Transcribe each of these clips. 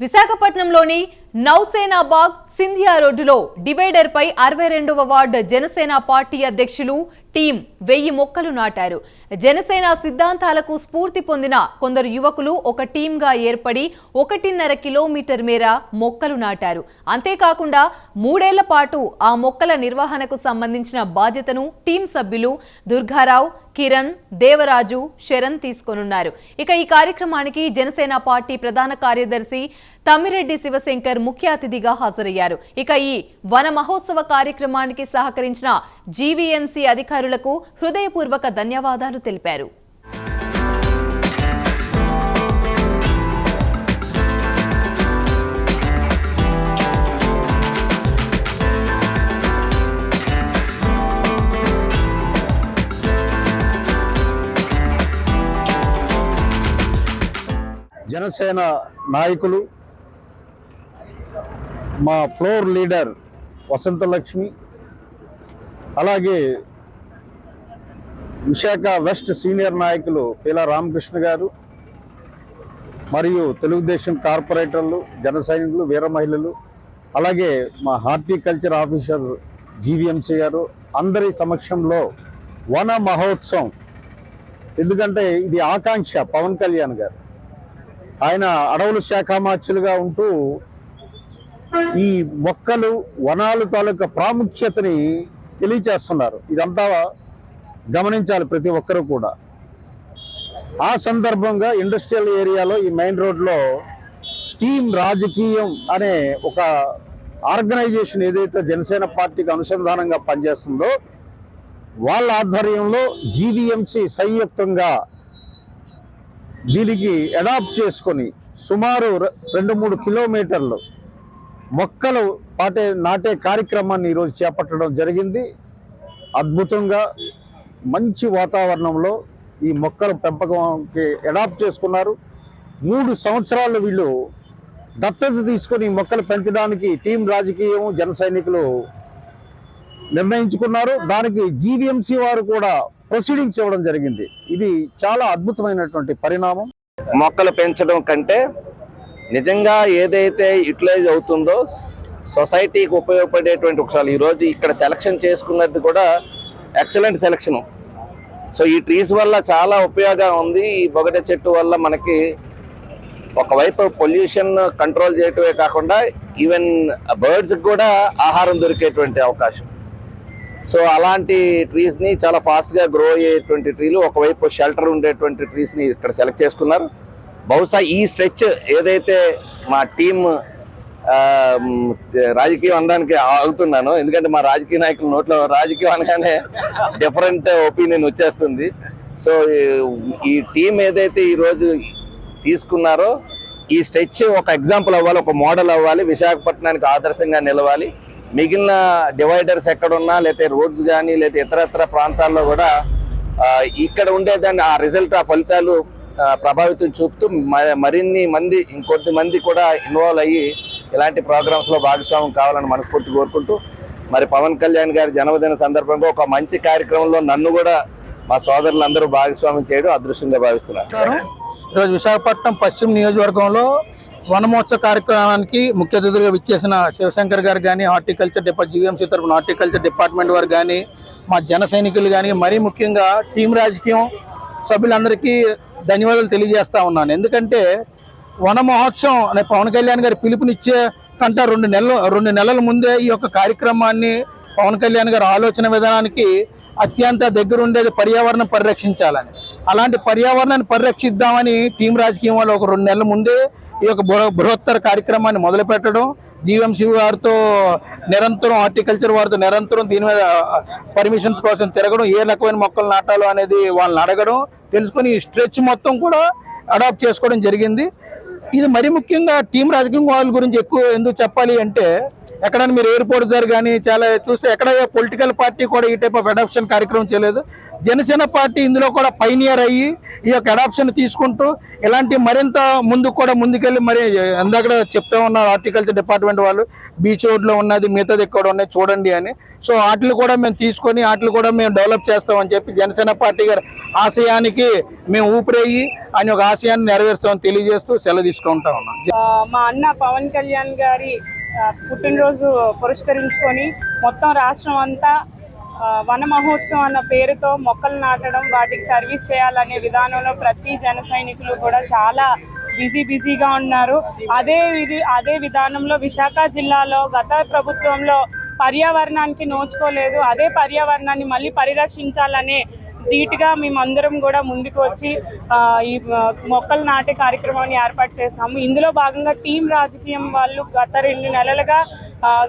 విశాఖపట్నంలోని నౌసేనాబాగ్ సింధియా రోడ్డులో డివైడర్పై అరవై రెండవ వార్డు జనసేన పార్టీ అధ్యక్షులు టీం వెయ్యి మొక్కలు నాటారు. జనసేన సిద్ధాంతాలకు స్ఫూర్తి పొందిన కొందరు యువకులు ఒక టీంగా ఏర్పడి ఒకటిన్నర కిలోమీటర్ మేర మొక్కలు నాటారు. అంతేకాకుండా మూడేళ్ళ పాటు ఆ మొక్కల నిర్వహణకు సంబంధించిన బాధ్యతను టీం సభ్యులు దుర్గారావు కిరణ్ దేవరాజు శరణ్ తీసుకొనున్నారు. ఇక ఈ కార్యక్రమానికి జనసేన పార్టీ ప్రధాన కార్యదర్శి తమ్మిరెడ్డి శివశంకర్ ముఖ్య అతిథిగా హాజరయ్యారు. ఇక ఈ వన మహోత్సవ కార్యక్రమానికి సహకరించిన జీవీఎంసీ అధికారులకు హృదయపూర్వక ధన్యవాదాలు తెలిపారు. జనసేన నాయకులు మా ఫ్లోర్ లీడర్ వసంతలక్ష్మి అలాగే విశాఖ వెస్ట్ సీనియర్ నాయకులు పీలా రామకృష్ణ గారు మరియు తెలుగుదేశం కార్పొరేటర్లు జన సైనికులు వీర మహిళలు అలాగే మా హార్టికల్చర్ ఆఫీసర్ జీవీఎంసీ గారు అందరి సమక్షంలో వన మహోత్సవం. ఎందుకంటే ఇది ఆకాంక్ష పవన్ కళ్యాణ్ గారు. ఆయన అడవుల శాఖ మార్చులుగా ఉంటూ ఈ మొక్కలు వనాలు తాలూకా ప్రాముఖ్యతని తెలియచేస్తున్నారు. ఇదంతా గమనించాలి ప్రతి ఒక్కరూ కూడా. ఆ సందర్భంగా ఇండస్ట్రియల్ ఏరియాలో ఈ మెయిన్ రోడ్లో టీం రాజకీయం అనే ఒక ఆర్గనైజేషన్ ఏదైతే జనసేన పార్టీకి అనుసంధానంగా పనిచేస్తుందో వాళ్ళ ఆధ్వర్యంలో జీవీఎంసీ సంయుక్తంగా దీనికి అడాప్ట్ చేసుకొని సుమారు రెండు మూడు కిలోమీటర్లు మొక్కలు పాటే నాటే కార్యక్రమాన్ని ఈరోజు చేపట్టడం జరిగింది. అద్భుతంగా మంచి వాతావరణంలో ఈ మొక్కల పెంపకంకి అడాప్ట్ చేసుకున్నారు. మూడు సంవత్సరాలు వీళ్ళు దత్తత తీసుకొని మొక్కలు పెంచడానికి టీం రాజకీయం జన నిర్ణయించుకున్నారు. దానికి జీవీఎంసీ వారు కూడా ప్రొసీడింగ్స్ ఇవ్వడం జరిగింది. ఇది చాలా అద్భుతమైనటువంటి పరిణామం. మొక్కలు పెంచడం కంటే నిజంగా ఏదైతే యూటిలైజ్ అవుతుందో సొసైటీకి ఉపయోగపడేటువంటి ఒకసారి ఈరోజు ఇక్కడ సెలక్షన్ చేసుకున్నది కూడా ఎక్సలెంట్ సెలక్షను. సో ఈ ట్రీస్ వల్ల చాలా ఉపయోగం ఉంది. ఈ బొగట చెట్టు వల్ల మనకి ఒకవైపు పొల్యూషన్ కంట్రోల్ చేయటమే కాకుండా ఈవెన్ బర్డ్స్కి కూడా ఆహారం దొరికేటువంటి అవకాశం. సో అలాంటి ట్రీస్ని చాలా ఫాస్ట్గా గ్రో అయ్యేటువంటి ట్రీలు ఒకవైపు షెల్టర్ ఉండేటువంటి ట్రీస్ని ఇక్కడ సెలెక్ట్ చేసుకున్నారు. బహుశా ఈ స్ట్రెచ్ ఏదైతే మా టీం రాజకీయం అనడానికి ఆగుతున్నాను ఎందుకంటే మా రాజకీయ నాయకుల నోట్లో రాజకీయం అనగానే డిఫరెంట్ ఒపీనియన్ వచ్చేస్తుంది. సో ఈ టీం ఏదైతే ఈరోజు తీసుకున్నారో ఈ స్ట్రెచ్ ఒక ఎగ్జాంపుల్ అవ్వాలి ఒక మోడల్ అవ్వాలి విశాఖపట్నానికి ఆదర్శంగా నిలవాలి. మిగిలిన డివైడర్స్ ఎక్కడున్నా లేకపోతే రోడ్స్ కానీ లేకపోతే ఇతరత్ర ప్రాంతాల్లో కూడా ఇక్కడ ఉండేదాన్ని ఆ రిజల్ట్ ఆ ఫలితాలు ప్రభావితం చూపుతూ మ- మరిన్ని మంది ఇంకొద్ది మంది కూడా ఇన్వాల్వ్ అయ్యి ఇలాంటి ప్రోగ్రామ్స్లో భాగస్వామ్యం కావాలని మనస్ఫూర్తి కోరుకుంటూ మరి పవన్ కళ్యాణ్ గారి జన్మదిన సందర్భంగా ఒక మంచి కార్యక్రమంలో నన్ను కూడా మా సోదరులందరూ భాగస్వామ్యం చేయడం అదృష్టంగా భావిస్తున్నారు ఈరోజు విశాఖపట్నం పశ్చిమ నియోజకవర్గంలో వనమోత్సవ కార్యక్రమానికి ముఖ్య అతిథులుగా విచ్చేసిన శివశంకర్ గారు కానీ హార్టికల్చర్ డిపార్ట్ జీవీఎంసీ తరఫున హార్టికల్చర్ డిపార్ట్మెంట్ వారు కానీ మా జన సైనికులు కానీ మరీ ముఖ్యంగా టీం రాజకీయం సభ్యులందరికీ ధన్యవాదాలు తెలియజేస్తా ఉన్నాను. ఎందుకంటే వన మహోత్సవం అనే పవన్ కళ్యాణ్ గారి పిలుపునిచ్చే కంట రెండు నెలలు రెండు నెలల ముందే ఈ యొక్క కార్యక్రమాన్ని పవన్ కళ్యాణ్ గారి ఆలోచన విధానానికి అత్యంత దగ్గరుండేది పర్యావరణం పరిరక్షించాలని. అలాంటి పర్యావరణాన్ని పరిరక్షిద్దామని టీం రాజకీయం వాళ్ళు ఒక రెండు నెలల ముందే ఈ యొక్క బృహ- బృహత్తర కార్యక్రమాన్ని మొదలుపెట్టడం పెట్టడం జీవీఎంసీ వారితో నిరంతరం హార్టికల్చర్ వారితో నిరంతరం దీని మీద పర్మిషన్స్ కోసం తిరగడం ఏ రకమైన మొక్కలు నాటాలో అనేది వాళ్ళని అడగడం తెలుసుకొని ఈ స్ట్రెచ్ మొత్తం కూడా అడాప్ట్ చేసుకోవడం జరిగింది. ఇది మరి ముఖ్యంగా టీం రాజకీయం వాళ్ళ గురించి ఎక్కువ ఎందుకు చెప్పాలి అంటే ఎక్కడైనా మీరు ఎయిర్పోర్ట్ దగ్గర కానీ చాలా చూస్తే ఎక్కడ పొలిటికల్ పార్టీ కూడా ఈ టైప్ ఆఫ్ అడాప్షన్ కార్యక్రమం చేయలేదు. జనసేన పార్టీ ఇందులో కూడా పైనియర్ అయ్యి ఈ యొక్క అడాప్షన్ తీసుకుంటూ ఇలాంటి మరింత ముందుకు కూడా ముందుకెళ్ళి మరి ఎందాక చెప్తా ఉన్నారు హార్టికల్చర్ డిపార్ట్మెంట్ వాళ్ళు బీచ్ రోడ్లో ఉన్నది మిగతాది ఎక్కడ ఉన్నాయి చూడండి అని. సో వాటిని కూడా మేము తీసుకొని వాటిని కూడా మేము డెవలప్ చేస్తామని చెప్పి జనసేన పార్టీ గారి ఆశయానికి మేము ఊపిరయ్యి ఆయన ఒక ఆశయాన్ని నెరవేరుస్తామని తెలియజేస్తూ సెలవు తీసుకుంటా ఉన్నాం. మా అన్న పవన్ కళ్యాణ్ గారి పుట్టినరోజు పురస్కరించుకొని మొత్తం రాష్ట్రం అంతా వన మహోత్సవం అన్న పేరుతో మొక్కలు నాటడం వాటికి సర్వీస్ చేయాలనే విధానంలో ప్రతి జన సైనికులు కూడా చాలా బిజీ బిజీగా ఉన్నారు. అదే విధి అదే విధానంలో విశాఖ జిల్లాలో గత ప్రభుత్వంలో పర్యావరణానికి నోచుకోలేదు. అదే పర్యావరణాన్ని మళ్ళీ పరిరక్షించాలనే ధీటుగా మేమందరం కూడా ముందుకు వచ్చి ఈ మొక్కలు నాటే కార్యక్రమాన్ని ఏర్పాటు చేశాము. ఇందులో భాగంగా టీం రాజకీయం వాళ్ళు గత రెండు నెలలుగా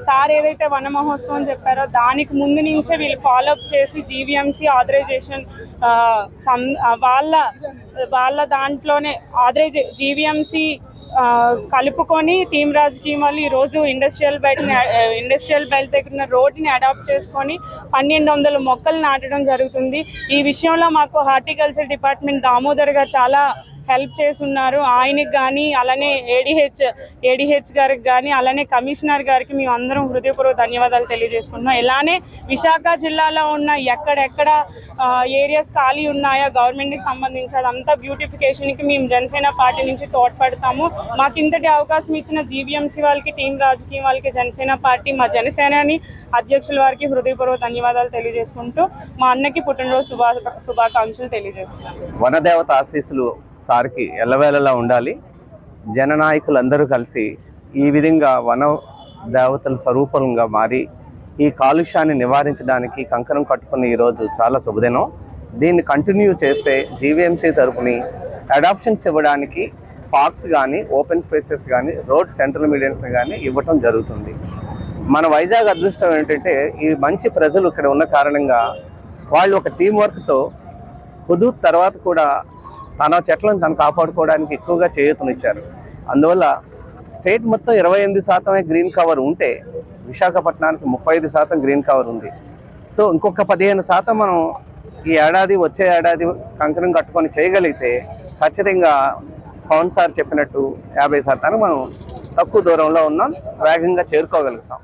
సార్ ఏదైతే వన మహోత్సవం చెప్పారో దానికి ముందు నుంచే వీళ్ళు ఫాలోఅప్ చేసి జీవీఎంసీ ఆథరైజేషన్ వాళ్ళ వాళ్ళ దాంట్లోనే ఆథరైజే జీవీఎంసీ కలుపుకొని టీం రాజకీయం వాళ్ళు ఈరోజు ఇండస్ట్రియల్ బెల్ట్ ఇండస్ట్రియల్ బెల్ట్ దగ్గర ఉన్న రోడ్ని అడాప్ట్ చేసుకొని పన్నెండు వందల మొక్కలు నాటడం జరుగుతుంది. ఈ విషయంలో మాకు హార్టికల్చర్ డిపార్ట్మెంట్ దామోదర్ గారు చాలా హెల్ప్ చేస్తున్నారు. ఆయనకి కానీ అలానే ఏడిహెచ్ ఏడిహెచ్ గారికి కానీ అలానే కమిషనర్ గారికి మేము అందరం హృదయపూర్వక ధన్యవాదాలు తెలియజేసుకుంటున్నాం. ఇలానే విశాఖ జిల్లాలో ఉన్న ఎక్కడెక్కడ ఏరియాస్ ఖాళీ ఉన్నాయో? గవర్నమెంట్కి సంబంధించి అదంతా బ్యూటిఫికేషన్కి మేము జనసేన పార్టీ నుంచి తోడ్పడతాము. మాకు ఇంతటి అవకాశం ఇచ్చిన జీవీఎంసీ వాళ్ళకి టీం రాజకీయం వాళ్ళకి జనసేన పార్టీ మా జనసేనని అధ్యక్షుల వారికి హృదయపూర్వక ధన్యవాదాలు తెలియజేసుకుంటూ మా అన్నకి పుట్టినరోజు శుభా శుభాకాంక్షలు తెలియజేస్తున్నాను వనదేవత ఆశీస్సులు వారికి ఎల్లవేళలా ఉండాలి. జననాయకులందరూ కలిసి ఈ విధంగా వన దేవతల స్వరూపంగా మారి ఈ కాలుష్యాన్ని నివారించడానికి కంకణం కట్టుకున్న ఈరోజు చాలా శుభదినం. దీన్ని కంటిన్యూ చేస్తే జీవీఎంసీ తరపుని అడాప్షన్స్ ఇవ్వడానికి పార్క్స్ కానీ ఓపెన్ స్పేసెస్ కానీ రోడ్ సెంట్రల్ మీడియన్స్ కానీ ఇవ్వటం జరుగుతుంది. మన వైజాగ్ అదృష్టం ఏంటంటే ఈ మంచి ప్రజలు ఇక్కడ ఉన్న కారణంగా వాళ్ళు ఒక టీం వర్క్తో హుదూ తర్వాత కూడా తన చెట్లను తను కాపాడుకోవడానికి ఎక్కువగా చేయూతనిచ్చారు. అందువల్ల స్టేట్ మొత్తం ఇరవై ఎనిమిది శాతమే గ్రీన్ కవర్ ఉంటే విశాఖపట్నానికి ముప్పై ఐదు శాతం గ్రీన్ కవర్ ఉంది. సో ఇంకొక పదిహేను శాతం మనం ఈ ఏడాది వచ్చే ఏడాది కంకణం కట్టుకొని చేయగలిగితే ఖచ్చితంగా పవన్ సార్ చెప్పినట్టు యాభై శాతానికి మనం తక్కువ దూరంలో ఉన్నాం వేగంగా చేరుకోగలుగుతాం.